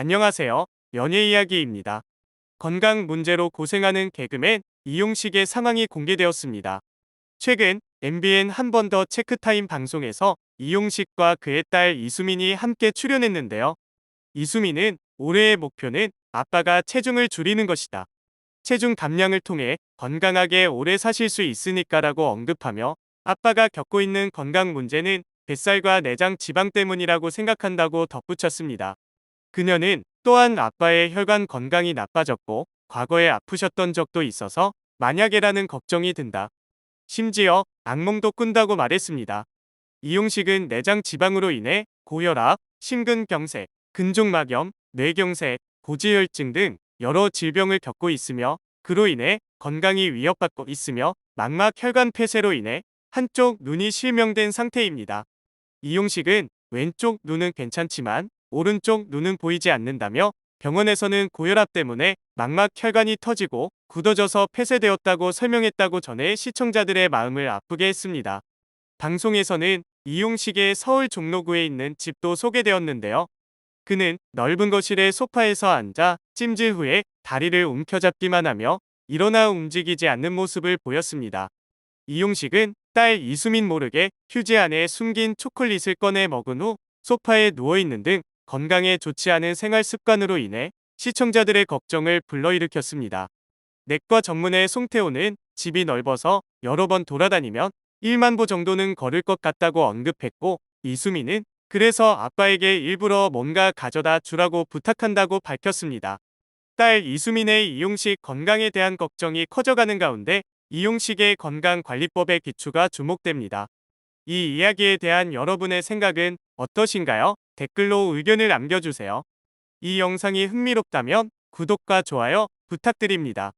안녕하세요. 연예 이야기입니다. 건강 문제로 고생하는 개그맨 이용식의 상황이 공개되었습니다. 최근 MBN 한 번 더 체크타임 방송에서 이용식과 그의 딸 이수민이 함께 출연했는데요. 이수민은 올해의 목표는 아빠가 체중을 줄이는 것이다. 체중 감량을 통해 건강하게 오래 사실 수 있으니까 라고 언급하며 아빠가 겪고 있는 건강 문제는 뱃살과 내장 지방 때문이라고 생각한다고 덧붙였습니다. 그녀는 또한 아빠의 혈관 건강이 나빠졌고 과거에 아프셨던 적도 있어서 만약에라는 걱정이 든다. 심지어 악몽도 꾼다고 말했습니다. 이용식은 내장 지방으로 인해 고혈압, 심근경색, 근종막염, 뇌경색, 고지혈증 등 여러 질병을 겪고 있으며 그로 인해 건강이 위협받고 있으며 망막 혈관 폐쇄로 인해 한쪽 눈이 실명된 상태입니다. 이용식은 왼쪽 눈은 괜찮지만 오른쪽 눈은 보이지 않는다며 병원에서는 고혈압 때문에 망막 혈관이 터지고 굳어져서 폐쇄되었다고 설명했다고 전해 시청자들의 마음을 아프게 했습니다. 방송에서는 이용식의 서울 종로구에 있는 집도 소개되었는데요. 그는 넓은 거실의 소파에서 앉아 찜질 후에 다리를 움켜잡기만 하며 일어나 움직이지 않는 모습을 보였습니다. 이용식은 딸 이수민 모르게 휴지 안에 숨긴 초콜릿을 꺼내 먹은 후 소파에 누워있는 등 건강에 좋지 않은 생활 습관으로 인해 시청자들의 걱정을 불러일으켰습니다. 내과 전문의 송태호는 집이 넓어서 여러 번 돌아다니면 1만 보 정도는 걸을 것 같다고 언급했고 이수민은 그래서 아빠에게 일부러 뭔가 가져다 주라고 부탁한다고 밝혔습니다. 딸 이수민의 이용식 건강에 대한 걱정이 커져가는 가운데 이용식의 건강관리법의 기초가 주목됩니다. 이 이야기에 대한 여러분의 생각은 어떠신가요? 댓글로 의견을 남겨주세요. 이 영상이 흥미롭다면 구독과 좋아요 부탁드립니다.